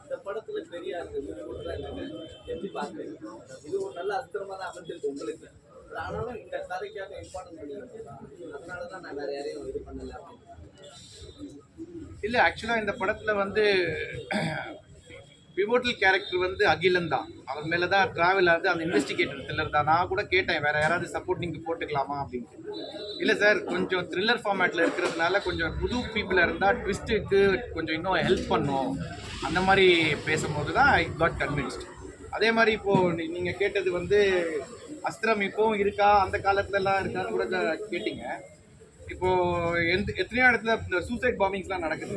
இந்த படத்துல பெரியார் எப்படி பாக்குறீங்க இது ஒரு நல்ல அஸ்திரமா தான் அமைஞ்சிருக்கு உங்களுக்கு ஆனாலும் இந்த கதைக்காக இம்பார்ட்டன்ட் பண்ணிருக்கோம் அதனாலதான் நான் வேற யாரையும் இது பண்ணல இல்லை ஆக்சுவலாக இந்த படத்தில் வந்து பிவோட்டல் கேரக்டர் வந்து அகிலன் தான். அவர் மேலே தான் ட்ராவல் ஆகுது அந்த இன்வெஸ்டிகேட்டர் த்ரில்லர் தான். நான் கூட கேட்டேன் வேறு யாராவது சப்போர்ட் நீங்கள் போட்டுக்கலாமா அப்படின்ட்டு இல்லை சார் கொஞ்சம் த்ரில்லர் ஃபார்மேட்டில் இருக்கிறதுனால கொஞ்சம் புது பீப்புளாக இருந்தால் ட்விஸ்ட்டுக்கு கொஞ்சம் இன்னும் ஹெல்ப் பண்ணும். அந்த மாதிரி பேசும்போது தான் ஐ காட் கன்வின்ஸ்ட் அதே மாதிரி இப்போது நீங்கள் கேட்டது வந்து அஸ்திரம் இப்போவும் இருக்கா? அந்த காலத்துலலாம் இருக்கான்னு கூட கேட்டிங்க. இப்போ எந்த எத்தனையோ இடத்துல இந்த சூசைட் பாம்பிங்ஸ்லாம் நடக்குது.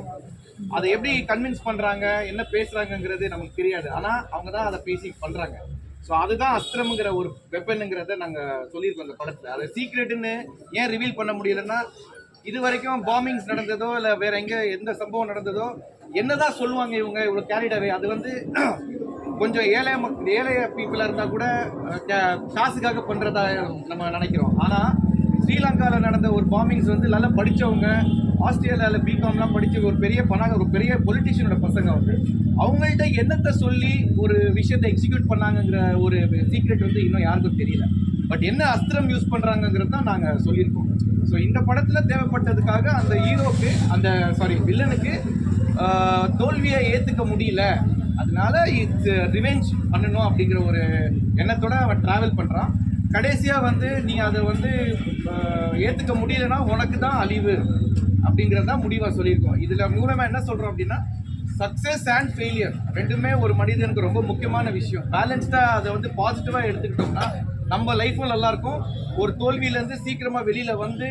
அதை எப்படி கன்வின்ஸ் பண்ணுறாங்க என்ன பேசுகிறாங்கங்கிறது நமக்கு தெரியாது. ஆனால் அவங்க தான் அதை பேசி பண்ணுறாங்க ஸோ அதுதான் அஸ்திரம்ங்கிற ஒரு வெப்பனுங்கிறத நாங்கள் சொல்லியிருக்கோம் அந்த படத்தில். அதை சீக்ரெட்டுன்னு ஏன் ரிவீல் பண்ண முடியலன்னா இது வரைக்கும் பாம்பிங்ஸ் நடந்ததோ இல்லை வேற எங்கே எந்த சம்பவம் நடந்ததோ என்னதான் சொல்லுவாங்க இவங்க இவ்வளோ கேரிடாவே அது வந்து கொஞ்சம் ஏழை மக் ஏழை பீப்புளாக இருந்தால் கூட காசுக்காக பண்ணுறதா நம்ம நினைக்கிறோம். ஆனால் ஸ்ரீலங்காவில் நடந்த ஒரு பாம்பிங்ஸ் வந்து நல்லா படித்தவங்க ஆஸ்திரேலியாவில் பிகாம்லாம் படித்த ஒரு பெரிய பணம் ஒரு பெரிய பொலிட்டிஷியனோட பசங்க வந்து அவங்கள்ட்ட என்னத்தை சொல்லி ஒரு விஷயத்தை எக்ஸிக்யூட் பண்ணாங்கங்கிற ஒரு சீக்ரெட் வந்து இன்னும் யாருக்கும் தெரியல. பட் என்ன அஸ்திரம் யூஸ் பண்ணுறாங்கங்கிறது தான் நாங்கள் சொல்லியிருக்கோம். ஸோ இந்த படத்தில் தேவைப்பட்டதுக்காக அந்த ஹீரோக்கு அந்த சாரி வில்லனுக்கு தோல்வியை ஏற்றுக்க முடியல. அதனால இட்ஸ் ரிவெஞ்ச் uh, பண்ணணும் அப்படிங்கிற ஒரு எண்ணத்தோட அவன் ட்ராவல் பண்ணுறான் கடைசியாக வந்து நீ அதை வந்து ஏற்றுக்க முடியலன்னா உனக்கு தான் அழிவு அப்படிங்கிறது தான் முடிவாக சொல்லியிருக்கோம். இதில் மூலமாக என்ன சொல்கிறோம் அப்படின்னா சக்ஸஸ் அண்ட் ஃபெயிலியர் ரெண்டுமே ஒரு மனிதனுக்கு ரொம்ப முக்கியமான விஷயம். பேலன்ஸ்டாக அதை வந்து பாசிட்டிவாக எடுத்துக்கிட்டோம்னா நம்ம லைஃப்பும் நல்லாயிருக்கும் ஒரு தோல்வியிலேருந்து சீக்கிரமாக வெளியில் வந்து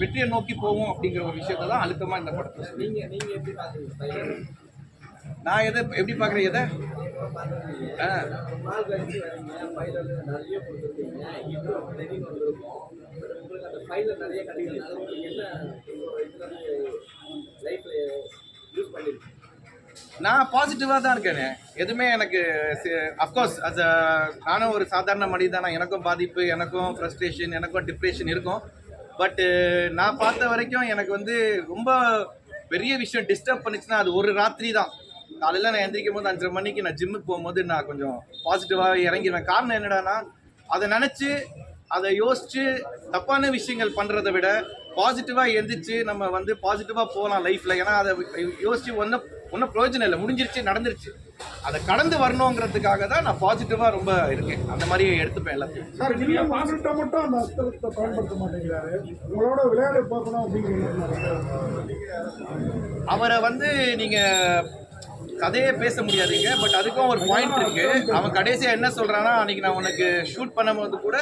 வெற்றியை நோக்கி போவோம் அப்படிங்கிற ஒரு விஷயத்தை தான் அழுத்தமாக இந்த படத்தில் நீங்கள் நீங்கள் எப்படி நான் எதை எப்படி பார்க்குறேன் எதை? ஆ. நான் பாசிட்டிவாக தான் இருக்கேனே. எதுவுமே எனக்கு அஃப்கோர்ஸ் அஸ் நானும் ஒரு சாதாரண மனிதனா எனக்கும் பாதிப்பு எனக்கும் ஃப்ரஸ்ட்ரேஷன் எனக்கும் டிப்ரெஷன் இருக்கும். பட்டு நான் பார்த்த வரைக்கும் எனக்கு வந்து ரொம்ப பெரிய விஷயம் டிஸ்டர்ப் பண்ணுச்சுன்னா அது ஒரு ராத்திரி தான். காலையில் நான் எந்திரிக்கும் போது அஞ்சரை மணிக்கு நான் ஜிம்முக்கு போகும்போது நான் கொஞ்சம் பாசிட்டிவாக இறங்கிடுவேன் காரணம் என்னடான்னா அதை நினச்சி அதை யோசிச்சு தப்பான விஷயங்கள் பண்ணுறதை விட பாசிட்டிவாக எந்திரிச்சு நம்ம வந்து பாசிட்டிவாக போகலாம் லைஃப்பில் ஏன்னா அதை யோசிச்சு ஒன்றும் ஒன்றும் பிரயோஜனம் இல்லை. முடிஞ்சிருச்சு நடந்துருச்சு. அதை கடந்து வரணுங்கிறதுக்காக தான் நான் பாசிட்டிவாக ரொம்ப இருக்கேன். அந்த மாதிரி எடுத்துப்பேன் எல்லாத்தையும். சார் இல்ல மட்டும் அந்த அஸ்திரத்தை பயன்படுத்த மாட்டேங்கிறாரு. உங்களோட விளையாட பார்க்கணும் அப்படிங்கிறது அவரை வந்து நீங்கள் கதையே பேச முடியாதுங்க பட் அதுக்கும் ஒரு பாயிண்ட் இருக்கு. அவன் கடைசியாக என்ன சொல்கிறான்னா அன்னைக்கு நான் உனக்கு ஷூட் பண்ணும்போது கூட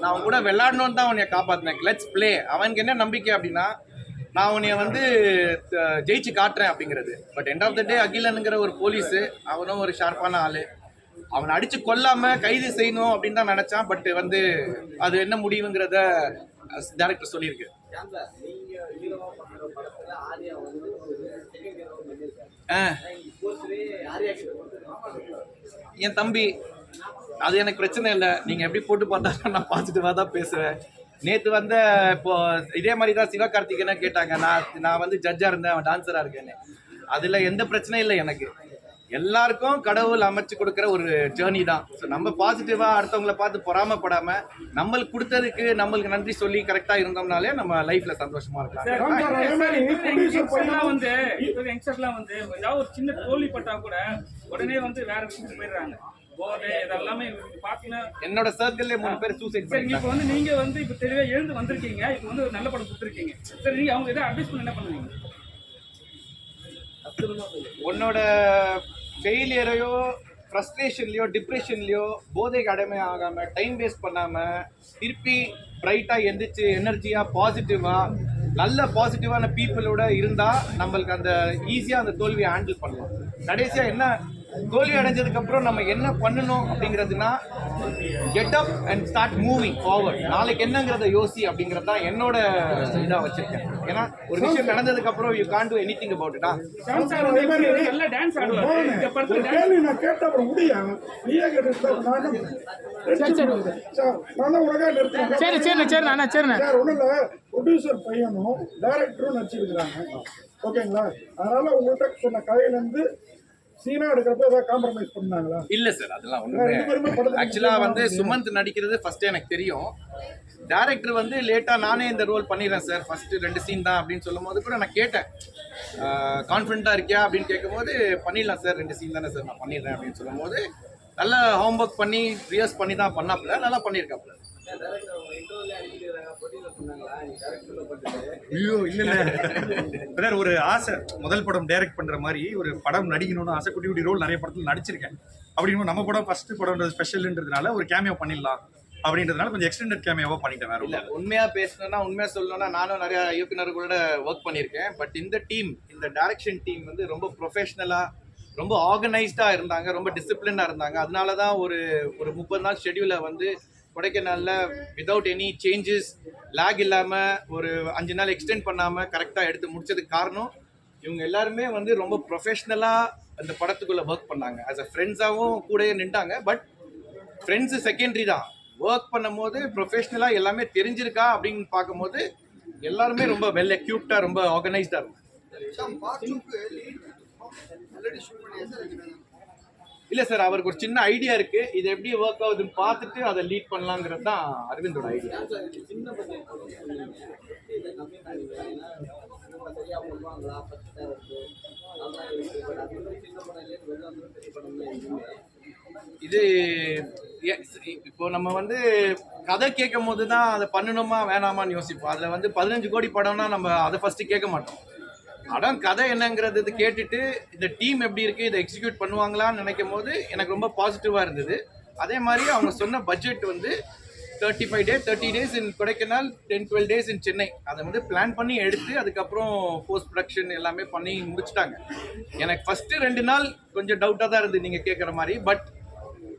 நான் அவன் கூட விளையாடணும்னு தான் உன்னை காப்பாற்றினேன் லெட்ஸ் ப்ளே அவனுக்கு என்ன நம்பிக்கை அப்படின்னா நான் உன்னைய வந்து ஜெயிச்சு காட்டுறேன் அப்படிங்கிறது. But end of the day அகிலனுங்கிற ஒரு போலீஸு அவனும் ஒரு ஷார்ப்பான ஆளு. அவனை அடிச்சு கொல்லாம கைது செய்யணும் அப்படின்னு தான் நினைச்சான். பட் வந்து அது என்ன முடிவுங்கிறத டேரக்டர் சொல்லியிருக்கு. என் தம்பி அது எனக்கு பிரச்சனை இல்லை. நீங்கள் எப்படி போட்டு பார்த்தாலும் நான் பாசிட்டிவாக தான் பேசுவேன். நேற்று வந்த இப்போ இதே மாதிரி தான் சிவகார்த்திகேயனை கேட்டாங்க. நான் நான் வந்து ஜட்ஜாக இருந்தேன். அவன் டான்ஸராக இருக்கேன்னு. அதில் எந்த பிரச்சனையும் இல்லை எனக்கு. எல்லாருக்கும் கடவுள் அமைச்சு கொடுக்குற ஒரு ஜேர்னி தான். ஸோ நம்ம பாசிட்டிவாக அடுத்தவங்கள பார்த்து பொறாமப்படாமல் நம்மளுக்கு கொடுத்ததுக்கு நம்மளுக்கு நன்றி சொல்லி கரெக்டாக இருந்தோம்னாலே நம்ம லைஃப்பில் சந்தோஷமாக இருக்கலாம். வந்து இப்போ யங்ஸ்டர்லாம் வந்து ஏதாவது ஒரு சின்ன தோல்வி பட்டா கூட உடனே வந்து வேற விஷயத்துக்கு போயிடுறாங்க. என்னோட சர்க்கிள்லேயே மூணு பேர் சூசைட் சரி இப்போ வந்து நீங்க வந்து இப்போ தெளிவா எழுந்து வந்திருக்கீங்க. இப்போ வந்து ஒரு நல்ல படம் கொடுத்துருக்கீங்க. சரி நீங்க அவங்க எதாவது அட்வைஸ் பண்ண என்ன பண்ணுவீங்க? உன்னோட ஃபெயிலியரையோ ஃப்ரஸ்ட்ரேஷன்லையோ டிப்ரெஷன்லையோ போதைக்கு அடைமை ஆகாமல் டைம் வேஸ்ட் பண்ணாமல் திருப்பி பிரைட்டாக எந்திரிச்சு எனர்ஜியாக பாசிட்டிவாக நல்ல பாசிட்டிவான பீப்புளோட இருந்தால் நம்மளுக்கு அந்த ஈஸியாக அந்த தோல்வியை ஹேண்டில் பண்ணலாம். கடைசியாக என்ன தோல்வி அடைஞ்சதுக்கப்புறம் நம்ம என்ன பண்ணணும் அப்படிங்கிறதுனா get up and start moving forward நாளைக்கு என்னங்கிறத யோசி அப்படிங்கிறது தான் என்னோட இதாக வச்சிருக்கேன். ஏன்னா ஒரு விஷயம் நடந்ததுக்கு அப்புறம் you can't do anything about இட்டா சார் சரி சரிண்ணே சரிண்ணே அண்ணா சரிண்ணே சார் ஒன்றும் இல்லை. ப்ரொடியூசர் பையனும் டைரக்டரும் நடிச்சிருக்கிறாங்க. ஓகேங்களா? அதனால உங்கள்கிட்ட சொன்ன கதையிலேருந்து சீனா எடுக்கிறப்ப ஏதாவது காம்ப்ரமைஸ் பண்ணாங்களா? இல்ல சார் அதெல்லாம் ஒண்ணுமே ஆக்சுவலா வந்து சுமந்த் நடிக்கிறது ஃபர்ஸ்ட் எனக்கு தெரியும். டேரக்டர் வந்து லேட்டா நானே இந்த ரோல் பண்ணிடுறேன் சார். ஃபர்ஸ்ட் ரெண்டு சீன் தான் அப்படின்னு சொல்லும் போது கூட நான் கேட்டேன். கான்ஃபிடண்டா இருக்கியா அப்படின்னு கேட்கும்போது பண்ணிடலாம் சார் ரெண்டு சீன் தானே சார் நான் பண்ணிடுறேன் அப்படின்னு சொல்லும்போது நல்ல ஹோம்ஒர்க் பண்ணி ரியர்ஸ் பண்ணி தான் பண்ணாப்புல. நல்லா பண்ணியிருக்காப்புல ஐயோ இல்ல இல்ல. ஒரு ஆசை. முதல் படம் டைரக்ட் பண்ற மாதிரி ஒரு படம் நடிக்கணும்னு ஆசை. குட்டி குட்டி ரோல் நிறைய படத்துல நடிச்சிருக்கேன். அப்படின்னு நம்ம படம் ஃபர்ஸ்ட் படம்ன்றது ஸ்பெஷல்ன்றதுனால ஒரு கேமியோ பண்ணிடலாம். அப்படின்றதுனால கொஞ்சம் எக்ஸ்டெண்டட் கேமியோவா பண்ணிட்டேன் வேற இல்ல. உண்மையா பேசணும்னா உண்மையா சொல்லணும்னா நானும் நிறைய இயக்குனர்களோட ஒர்க் பண்ணியிருக்கேன். பட் இந்த டீம் இந்த டைரக்ஷன் டீம் வந்து ரொம்ப ப்ரொஃபஷனலா ரொம்ப ஆர்கனைஸ்டாக இருந்தாங்க ரொம்ப டிசிப்ளினாக இருந்தாங்க. அதனால தான் ஒரு ஒரு முப்பது நாள் ஷெடியூலை வந்து கொடைக்கானலில் விதவுட் எனி சேஞ்சஸ் லேக் இல்லாமல் ஒரு அஞ்சு நாள் எக்ஸ்டெண்ட் பண்ணாமல் கரெக்டாக எடுத்து முடிச்சதுக்கு காரணம் இவங்க எல்லாருமே வந்து ரொம்ப ப்ரொஃபஷ்னலாக அந்த படத்துக்குள்ளே ஒர்க் பண்ணாங்க. ஆஸ் அ ஃப்ரெண்ட்ஸாகவும் கூடயே நின்றாங்க பட் ஃப்ரெண்ட்ஸு செகண்டரி தான். ஒர்க் பண்ணும்போது ப்ரொஃபஷ்னலாக எல்லாமே தெரிஞ்சிருக்கா அப்படின்னு பார்க்கும்போது எல்லாருமே ரொம்ப வெல் எக்யூப்டாக ரொம்ப ஆர்கனைஸ்டாக இருக்கும். இல்லை சார் அவருக்கு ஒரு சின்ன ஐடியா இருக்கு. இது எப்படி ஒர்க் ஆகுதுன்னு பார்த்துட்டு அதை லீட் பண்ணலாங்கிறது தான் அரவிந்தோட ஐடியா இது இப்போ நம்ம வந்து கதை கேட்கும் போது தான் அதை பண்ணணுமா வேணாமான்னு யோசிப்போம். அதில் வந்து பதினஞ்சு கோடி படம்னா நம்ம அதை ஃபஸ்ட்டு கேட்க மாட்டோம். படம் கதை என்னங்கிறது கேட்டுட்டு இந்த டீம் எப்படி இருக்குது இதை எக்ஸிக்யூட் பண்ணுவாங்களான்னு நினைக்கும் போது எனக்கு ரொம்ப பாசிட்டிவாக இருந்தது. அதே மாதிரி அவங்க சொன்ன பட்ஜெட் வந்து thirty five days thirty days in Kodaikanal ten twelve days in Chennai. அதை வந்து பிளான் பண்ணி எடுத்து அதுக்கப்புறம் போஸ்ட் ப்ரொடக்ஷன் எல்லாமே பண்ணி முடிச்சிட்டாங்க. எனக்கு ஃபஸ்ட்டு ரெண்டு நாள் கொஞ்சம் டவுட்டாக தான் இருந்தது நீங்கள் கேட்குற மாதிரி. பட்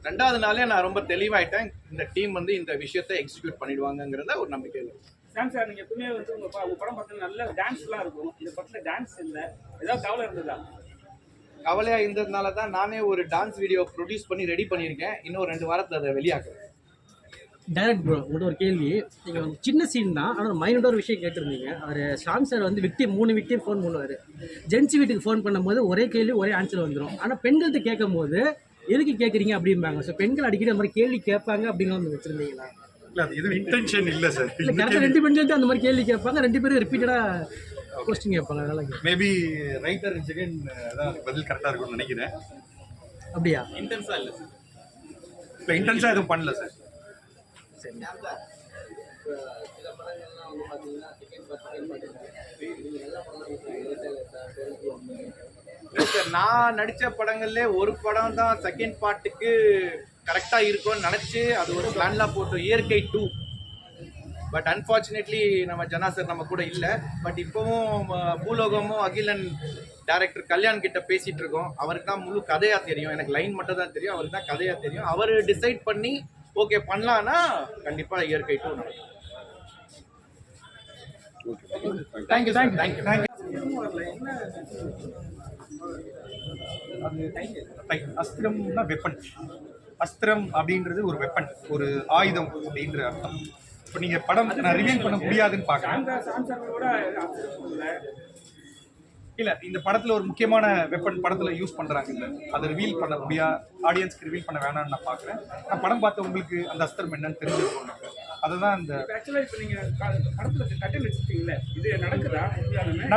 ரெண்டாவது நாளே நான் ரொம்ப தெளிவாயிட்டேன். இந்த டீம் வந்து இந்த விஷயத்தை எக்ஸிக்யூட் பண்ணிடுவாங்கங்கிறத ஒரு நம்பிக்கை இருக்கு. சாம் சார் நீங்க எப்பவுமே வந்து உங்க ப- உங்க படம் பார்த்தா நல்ல டான்ஸ்லாம் இருக்கும். இந்த படத்துல டான்ஸ் இல்ல. ஏதாவது கவலை இருந்ததா? கவலையாக இருந்ததுனால தான் நானே ஒரு டான்ஸ் வீடியோ ப்ரொடியூஸ் பண்ணி ரெடி பண்ணியிருக்கேன். இன்னும் ரெண்டு வாரத்தில் அதை வெளியாக்குறேன் டைரக்ட் ப்ரோ உங்கள்கிட்ட ஒரு கேள்வி. நீங்கள் ஒரு சின்ன சீன் தான் ஆனால் மைனோட ஒரு விஷயம் கேட்டிருந்தீங்க. அவர் ஷாம் சார் வந்து விக்டிம் மூணு விக்டிம் ஃபோன் பண்ணுவார். ஜென்ஸ் வீட்டுக்கு ஃபோன் பண்ணும்போது ஒரே கேள்வி ஒரே ஆன்சர் வந்துடும் ஆனால் பெண்கள்கிட்ட கேட்கும் போது எதுக்கு கேட்குறீங்க? அப்படிம்பாங்க. ஸோ பெண்கள் அடிக்கடி அந்த மாதிரி கேள்வி கேட்பாங்க அப்படின்னு வந்து வச்சுருந்தீங்களா? இல்ல அது எதுவும் இன்டென்ஷன் இல்ல சார் இல்லை கரெக்டாக ரெண்டு பெண்கள்ட்ட அந்த மாதிரி கேள்வி கேட்பாங்க ரெண்டு பேரும் ரிப்பீட்டடாக கொஸ்டின் கேட்பாங்க அதனால கேட்பேன். மேபி ரைட்டர் ஜெகன் தான் பதில் கரெக்டா இருக்கும்னு நினைக்கிறேன். அப்படியா? இன்டென்ஸாக இல்லை இல்ல இன்டென்ஸா எதுவும் பண்ணல சார் சார். இப்போ செகண்ட் செகண்ட் சார் நான் நடித்த படங்கள்ல ஒரு படம் தான் செகண்ட் பார்ட்டுக்கு கரெக்டாக இருக்கும்னு நினச்சி அது ஒரு பிளான்லாம் போட்டோம் இயற்கை டூ பட் அன்ஃபார்ச்சுனேட்லி நம்ம ஜனா சார் நம்ம கூட இல்லை. பட் இப்போவும் பூலோகமும் அகிலன் டேரக்டர் கல்யாண் கிட்ட பேசிட்டு இருக்கோம். அவருக்கு தான் முழு கதையாக தெரியும். எனக்கு லைன் மட்டும் தான் தெரியும். அவருக்கு தான் கதையாக தெரியும். அவர் டிசைட் பண்ணி ஓகே பண்ணலான்னா கண்டிப்பாக இயற்கை டூ நடக்கும். Thank you thank you thank you Right. அஸ்திரம்னா வெப்பன் அஸ்திரம் அப்படின்றது ஒரு வெப்பன் ஒரு ஆயுதம் அப்படின்ற அர்த்தம். இப்போ நீங்க படம் நான் ரிவீல் பண்ண முடியாதுன்னு பார்க்குறேன். இல்ல இந்த படத்துல ஒரு முக்கியமான வெப்பன் படத்துல யூஸ் பண்றாங்க இல்ல அதை ரிவீல் பண்ண முடியா ஆடியன்ஸ்க்கு ரிவீல் பண்ண வேணாம்னு நான் பார்க்குறேன். நான் படம் பார்த்த உங்களுக்கு அந்த அஸ்திரம் என்னன்னு தெரிஞ்சிருக்கும். எனக்கு. அதுதான் இந்த ஆக்சுவலா இப்போ நீங்க க- படத்துல கட்டில் வச்சிருக்கீங்கல்ல இது நடக்குதா.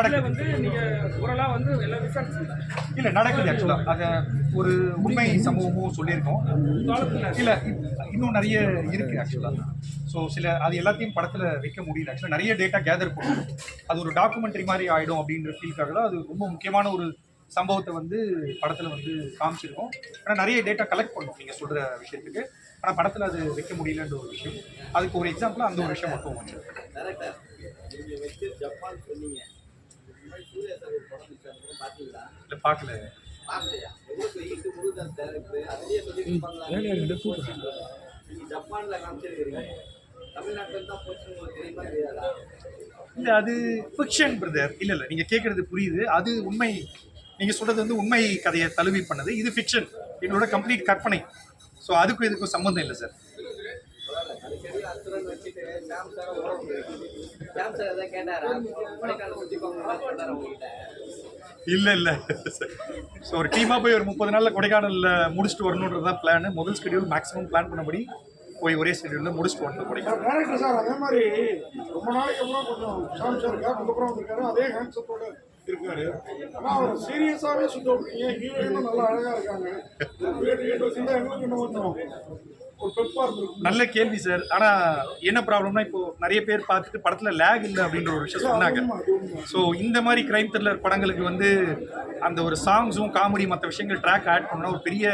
இல்ல வந்து நீங்க ஓரளா வந்து எல்லாம் விசாரிச்சீங்களா இல்ல நடக்குது ஆக்சுவலா அத ஒரு உண்மை சம்பவமும் சொல்லியிருக்கோம். இல்ல இன்னும் நிறைய இருக்கு ஆக்சுவலா ஸோ சில அது எல்லாத்தையும் படத்துல வைக்க முடியல. ஆக்சுவலா நிறைய டேட்டா கேதர் பண்ணணும் அது ஒரு டாக்குமெண்ட்ரி மாதிரி ஆயிடும் அப்படின்ற ஃபீல்காக தான் அது ரொம்ப முக்கியமான ஒரு சம்பவத்தை வந்து படத்துல வந்து காமிச்சிருக்கோம். ஆனா நிறைய டேட்டா கலெக்ட் பண்ணோம் நீங்க சொல்ற விஷயத்துக்கு. ஆனா படத்துல அது வைக்க முடியலன்ற ஒரு விஷயம். அதுக்கு ஒரு எக்ஸாம்பிளா அந்த ஒரு விஷயம் மட்டும் வச்சு இல்ல பார்க்கல ஜப்பான்ல காமிச்சிருக்கிறீங்க. இல்ல அது ஃபிக்ஷன் பிரதர் இல்ல இல்ல நீங்க கேக்குறது புரியுது. அது உண்மை நீங்க சொல்றது வந்து உண்மை கதையை தழுவி பண்ணது. இது ஃபிக்ஷன் எங்களோட கம்ப்ளீட் கற்பனை. ஸோ அதுக்கும் இதுக்கும் சம்மந்தம் இல்லை சார் இல்லை இல்லை. ஸோ ஒரு டீமாக போய் ஒரு முப்பது நாளில் கொடைக்கானலில் முடிச்சுட்டு வரணுன்றது தான் பிளான் முதல் ஸ்கெடியூல் மேக்ஸிமம் பிளான் பண்ணபடி போய் ஒரே ஸ்கெடியூலில் முடிச்சுட்டு வரணும் கொடைக்கானல். டேரக்டர் சார் அதே மாதிரி ரொம்ப நாளைக்கு அப்புறம் கொஞ்சம் சார் கேப்புக்கு அப்புறம் வந்திருக்காரு அதே ஹேண்ட்ஸப்போட இருக்காரு. ஆனா அவர் சீரியஸாவே சுத்த விட்டீங்க ஹீரோயினும் நல்லா அழகா இருக்காங்க. எங்களுக்கு இன்னும் கொஞ்சம் நல்ல கேள்வி சார் ஆனா என்ன ப்ராப்ளம்னா இப்போ நிறைய பேர் பார்த்துட்டு படத்துல லேக் இல்லை அப்படின்ற ஒரு விஷயம் சொன்னாங்க. ஸோ இந்த மாதிரி கிரைம் த்ரில்லர் படங்களுக்கு வந்து அந்த ஒரு சாங்ஸும் காமெடி மற்ற விஷயங்கள் ட்ராக் ஆட் பண்ணா ஒரு பெரிய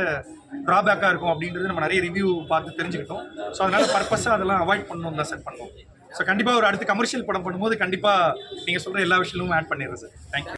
ட்ராபேக்காக இருக்கும் அப்படின்றது நம்ம நிறைய ரிவ்யூ பார்த்து தெரிஞ்சுக்கிட்டோம். ஸோ அதனால பர்பஸாக அதெல்லாம் அவாய்ட் பண்ணணும் தான் செட் பண்ணோம் ஸோ கண்டிப்பாக ஒரு அடுத்த கமர்ஷியல் படம் பண்ணும்போது கண்டிப்பாக நீங்கள் சொல்கிற எல்லா விஷயமும் ஆட் பண்ணிடுறேன் சார் தேங்க்யூ